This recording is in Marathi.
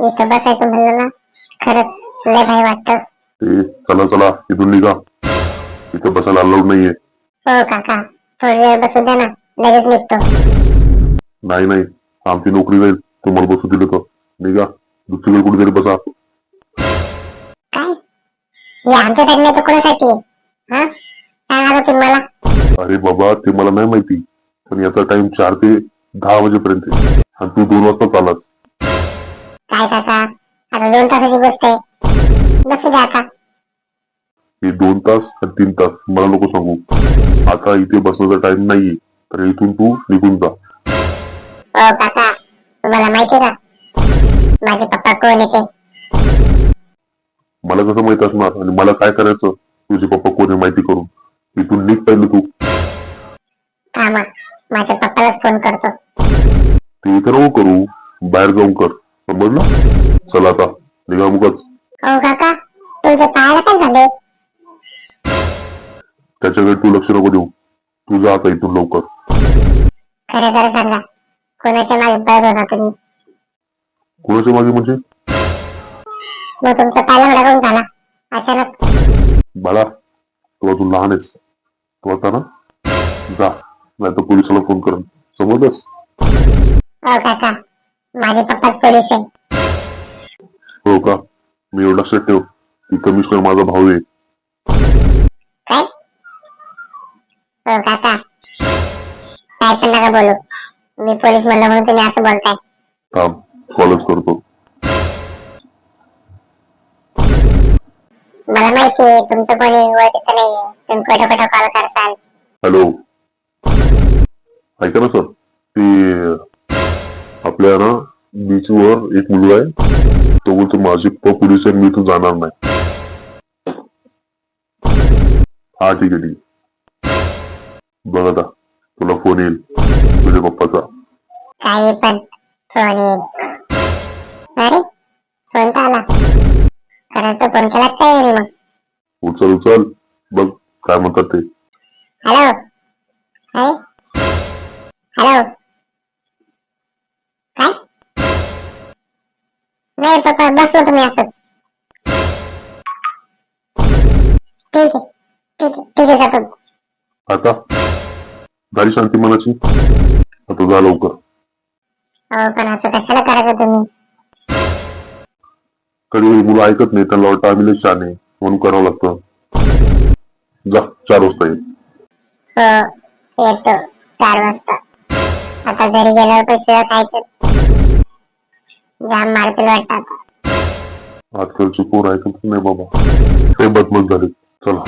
इथं बसायचं म्हणलं ना खरंच लय वाटतं. ए चला चला इथून निघा. इथं बसायला अलाउड नाहीये. हो काका थोडी वेळ बसू द्या ना लगेच निघतो. नाही नाही आमची नोकरी जाईल. तुम्हाला बसू दिलं तर. निघा. दुसरीकडे कुठेतरी बसा. काय? हे आमच्यासाठी नाही तर कोणासाठी? आहे? हा? सांगा आता तुम्ही मला? अरे बाबा ते मला नाही माहिती. पण याचा टाइम चार ते दहा वाजेपर्यंत आहे. आणि तू दोन वाजता चालास काय काका? आता दोन तासाची गोष्ट आहे. बसू द्या आता. हे दोन तास आणि तीन तास मला नको सांगू. आता इथे बसण्याचा टाइम नाहीये तर इथून तू निघून जा. हो काका तुम्हाला माहिती का? माझे पप्पा कोण येते मला कसं माहीत असणार आणि मला काय करायचं? तुझे पप्पा कोणी माहिती करून? इथून निघ पाहिजे तू. थांबा माझ्या पप्पालाच फोन करतो. ते इथं नको करू बाहेर जाऊन कर. समजलं चला आता निघा मुकच हो काका तुमच्या पायाला काय झाले त्याच्याकडे तू लक्ष नको देऊ तू जा आता इथून लवकर खरं खरं सांगा कोणाच्या मागे बघ होता तुम्ही कोणाच्या मागे म्हणजे मग तुमचा पायला कोण झाला अचानक बाळा तू अजून लहान आहेस तू आता ना जा नाही तर पोलिसाला फोन कर समजलंस हो काका माझे पप्पाच पोलीस आहे. हो का? मी एवढं लक्षात ठेव. की कमिशनर माझा भाऊ आहे. काय? हो काका काय पण नका बोलू. मी पोलीस म्हणलं म्हणून तुम्ही असं बोलताय. थांब कॉलच करतो. मला माहिती आहे तुमचं कोणी ओळखीचं नाहीये. तुम्ही खोटं खोटं कॉल करसाल. हॅलो ऐका ना सर बीचवर एक मुलगा आहे. तो बोलतो माझी पप्पा पोलीस आहे मी इथून जाणार नाही. हा ठीक आहे ठीक आहे. बघ आता तुला फोन येईल. तुझ्या पप्पाचा. काही पण फोन येईल. अरे फोन तर आला. खरंच तो फोन केला काय नाही मग? उचल उचल. बघ काय म्हणतात ते. हॅलो हॅलो नाही पप्पा बसलो तुम्ही असंच ठीक आहे ठीक आहे ठीक आहे जातो आता? झाली शांती मनाची? आता जा लवकर. हो पण असं कशाला करायचं तुम्ही कधी मुलं ऐकत नाही त्यांना वाटतं आम्ही लय छान आहे म्हणून करावं लागतं. जा चार वाजता येईल हो येतो. चार वाजता. आता घरी गेल्यावर पैसे खायचे. जाम मारतील वाटतं आता. आजकालची पोर ऐकत नाही बाबा. ते बदमत झाले चला.